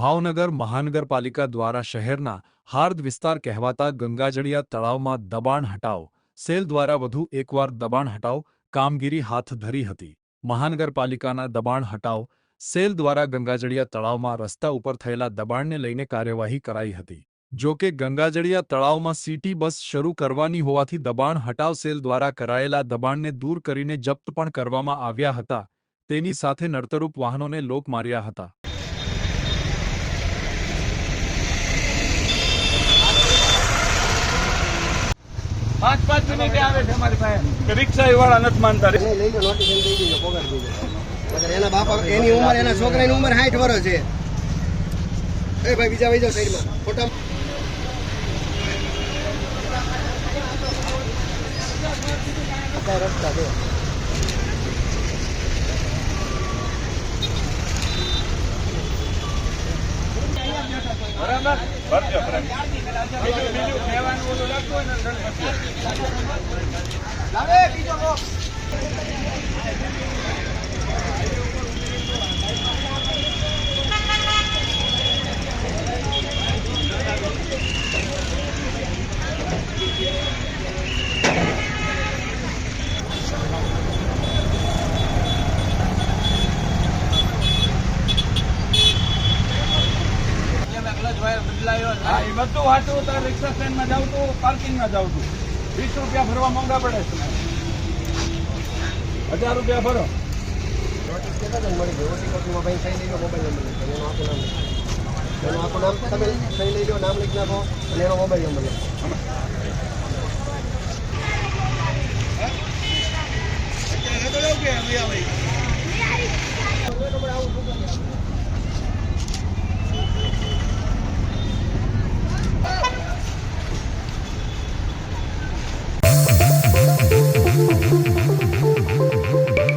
ભાવનગર મહાનગરપાલિકા દ્વારા શહેરના હાર્દ વિસ્તાર કહેવાતા ગંગાજળિયા તળાવમાં દબાણ હટાવ. સેલ દ્વારા વધુ એકવાર દબાણ હટાવ, કામગીરી હાથ ધરી હતી. મહાનગરપાલિકાના દબાણ હટાવ. સેલ દ્વારા ગંગાજળિયા તળાવમાં રસ્તા ઉપર થયેલા દબાણને લઈને કાર્યવાહી કરાઈ હતી. જો કે ગંગાજળિયા તળાવમાં સિટી બસ શરૂ કરવાની હોવાથી દબાણ હટાવ સેલ દ્વારા કરાયેલા દબાણને દૂર કરીને જપ્ત પણ કરવામાં આવ્યા હતા. તેની સાથે નડતરૂપ વાહનોને લોક માર્યા હતા. પાંચ આવે છે અમારી પાસે? રિક્ષા વાળા નથી માનતા. લઈ ગયો નોટિસ એને દઈ દેજો પગાર પછી એના બાપા એની ઉંમર એના છોકરાની ઉંમર 60 વર્ષ છે. એ ભાઈ બીજા વઈ જાઓ સાઈડમાં. ફોટા રસ્તા છે બરાબર. બીજું બીજું હા એ બધું વાંચવું તો રિક્ષા સ્ટેન્ડમાં જાઉં તું પાર્કિંગમાં જાઉં તું વીસ રૂપિયા ભરવા મોંઘા પડે છે. હજાર રૂપિયા ભરો. નોટિસ કેટલા જણ મળી ગઈ ઓછી કોપીમાં ભાઈ સહી લઈ લો મોબાઈલ નંબર એનું આખું નામ એનું આખું નામ તમે સહી લઈ લો નામ લખી નાખો અને એનો મોબાઈલ નંબર લખો.